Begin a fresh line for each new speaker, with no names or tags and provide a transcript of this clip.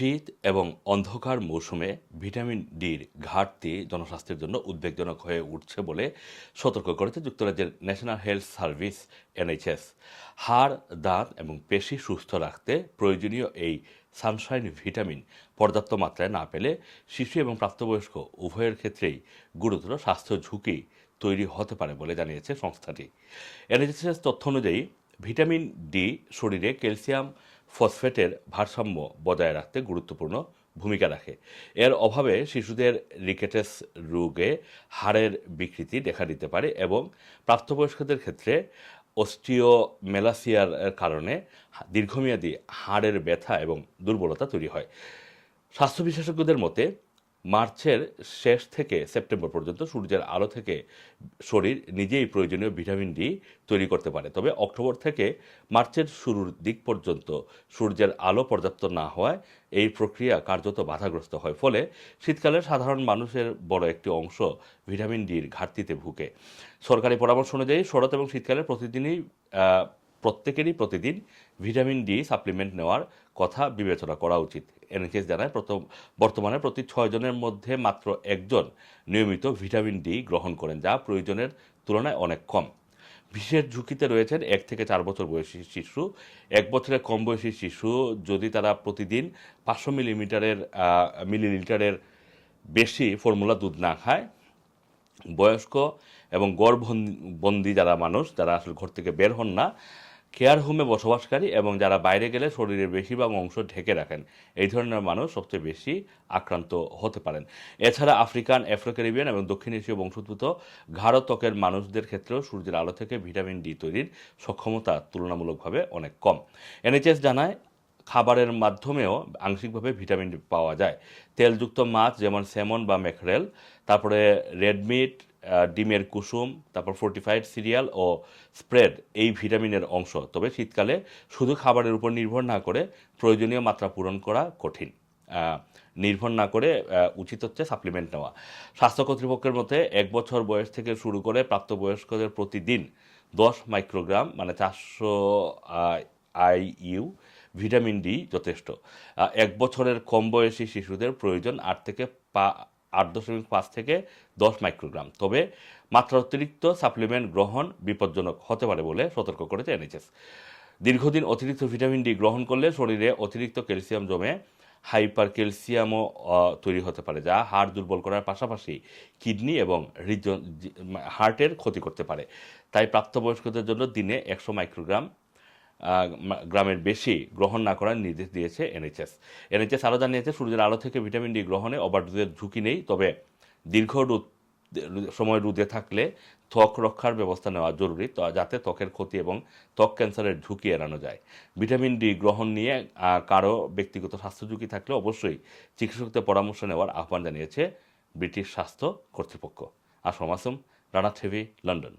শীত এবং অন্ধকার মৌসুমে ভিটামিন ডির ঘাটতি জনস্বাস্থ্যের জন্য উদ্বেগজনক হয়ে উঠছে বলে সতর্ক করেছে যুক্তরাজ্যের ন্যাশনাল হেলথ সার্ভিস, এনএইচএস। হাড়, দাঁত এবং পেশি সুস্থ রাখতে প্রয়োজনীয় এই সানশাইন ভিটামিন পর্যাপ্ত মাত্রায় না পেলে শিশু এবং প্রাপ্তবয়স্ক উভয়ের ক্ষেত্রেই গুরুতর স্বাস্থ্য ঝুঁকি তৈরি হতে পারে বলে জানিয়েছে সংস্থাটি। এনএইচএস তথ্য অনুযায়ী, ভিটামিন ডি শরীরে ক্যালসিয়াম ফসফেটের ভারসাম্য বজায় রাখতে গুরুত্বপূর্ণ ভূমিকা রাখে। এর অভাবে শিশুদের রিকেটেস রোগে হাড়ের বিকৃতি দেখা দিতে পারে এবং প্রাপ্তবয়স্কদের ক্ষেত্রে অস্টিওমেলাসিয়ার কারণে দীর্ঘমেয়াদী হাড়ের ব্যথা এবং দুর্বলতা তৈরি হয়। স্বাস্থ্য বিশেষজ্ঞদের মতে মার্চের শেষ থেকে সেপ্টেম্বর পর্যন্ত সূর্যের আলো থেকে শরীর নিজেই প্রয়োজনীয় ভিটামিন ডি তৈরি করতে পারে। তবে অক্টোবর থেকে মার্চের শুরুর দিক পর্যন্ত সূর্যের আলো পর্যাপ্ত না হওয়ায় এই প্রক্রিয়া কার্যত বাধাগ্রস্ত হয়। ফলে শীতকালে সাধারণ মানুষের বড় একটি অংশ ভিটামিন ডির ঘাটতিতে ভুগে। সরকারি পরামর্শ অনুযায়ী শরৎ এবং শীতকালে প্রতিদিনই প্রত্যেকেরই প্রতিদিন ভিটামিন ডি সাপ্লিমেন্ট নেওয়ার কথা বিবেচনা করা উচিত। এনএইচএস জানায়, প্রথম, বর্তমানে প্রতি ছয় জনের মধ্যে মাত্র একজন নিয়মিত ভিটামিন ডি গ্রহণ করেন, যা প্রয়োজনের তুলনায় অনেক কম। বিশেষ ঝুঁকিতে রয়েছেন এক থেকে চার বছর বয়সী শিশু। এক বছরের কম বয়সী শিশু যদি তারা প্রতিদিন পাঁচশো মিলিমিটারের মিলিলিটারের বেশি ফর্মুলা দুধ না খায়, বয়স্ক এবং গর্ভবন্দি যারা মানুষ, যারা আসলে ঘর থেকে বের হন না কেয়ার হোমে বসবাসকারী এবং যারা বাইরে গেলে শরীরের বেশিরভাগ অংশ ঢেকে রাখেন। এই ধরনের মানুষ সবচেয়ে বেশি আক্রান্ত হতে পারেন। এছাড়া আফ্রিকান আফ্রো ক্যারিবিয়ান এবং দক্ষিণ এশীয় বংশোদ্ভূত ঘাড় ত্বকের মানুষদের ক্ষেত্রেও সূর্যের আলো থেকে ভিটামিন ডি তৈরির সক্ষমতা তুলনামূলকভাবে অনেক কম। এনএইচএস জানায়, খাবারের মাধ্যমেও আংশিকভাবে ভিটামিন পাওয়া যায়। তেলযুক্ত মাছ যেমন স্যামন বা ম্যাকরেল, তারপরে রেডমিট ডিমের কুসুম, তারপর ফোর্টিফাইড সিরিয়াল ও স্প্রেড এই ভিটামিনের অংশ। তবে শীতকালে শুধু খাবারের উপর নির্ভর না করে প্রয়োজনীয় মাত্রা পূরণ করা কঠিন। নির্ভর না করে উচিত হচ্ছে সাপ্লিমেন্ট নেওয়া। স্বাস্থ্য কর্তৃপক্ষের মতে এক বছর বয়স থেকে শুরু করে প্রাপ্তবয়স্কদের প্রতিদিন দশ মাইক্রোগ্রাম মানে চারশো আইইউ ভিটামিন ডি যথেষ্ট। এক বছরের কম বয়সী শিশুদের প্রয়োজন আট থেকে পা আট দশমিক পাঁচ থেকে দশ মাইক্রোগ্রাম। তবে মাত্রা অতিরিক্ত সাপ্লিমেন্ট গ্রহণ বিপজ্জনক হতে পারে বলে সতর্ক করেছে এনএইচএস। দীর্ঘদিন অতিরিক্ত ভিটামিন ডি গ্রহণ করলে শরীরে অতিরিক্ত ক্যালসিয়াম জমে হাইপার ক্যালসিয়ামও তৈরি হতে পারে, যা হাড় দুর্বল করার পাশাপাশি কিডনি এবং হৃদয- হার্টের ক্ষতি করতে পারে। তাই প্রাপ্তবয়স্কদের জন্য দিনে একশো মাইক্রোগ্রাম গ্রামের বেশি গ্রহণ না করার নির্দেশ দিয়েছে এনএইচএস। এনএইচএস আরও জানিয়েছে, সূর্যের আলো থেকে ভিটামিন ডি গ্রহণে ওভারডোজের ঝুঁকি নেই, তবে দীর্ঘ রোদ, সময় রোদে থাকলে ত্বক রক্ষার ব্যবস্থা নেওয়া জরুরি যাতে ত্বকের ক্ষতি এবং ত্বক ক্যান্সারের ঝুঁকি এড়ানো যায়। ভিটামিন ডি গ্রহণ নিয়ে কারও ব্যক্তিগত স্বাস্থ্য ঝুঁকি থাকলে অবশ্যই চিকিৎসকদের পরামর্শ নেওয়ার আহ্বান জানিয়েছে ব্রিটিশ স্বাস্থ্য কর্তৃপক্ষ। আসম আসম রানা থেভি লন্ডন।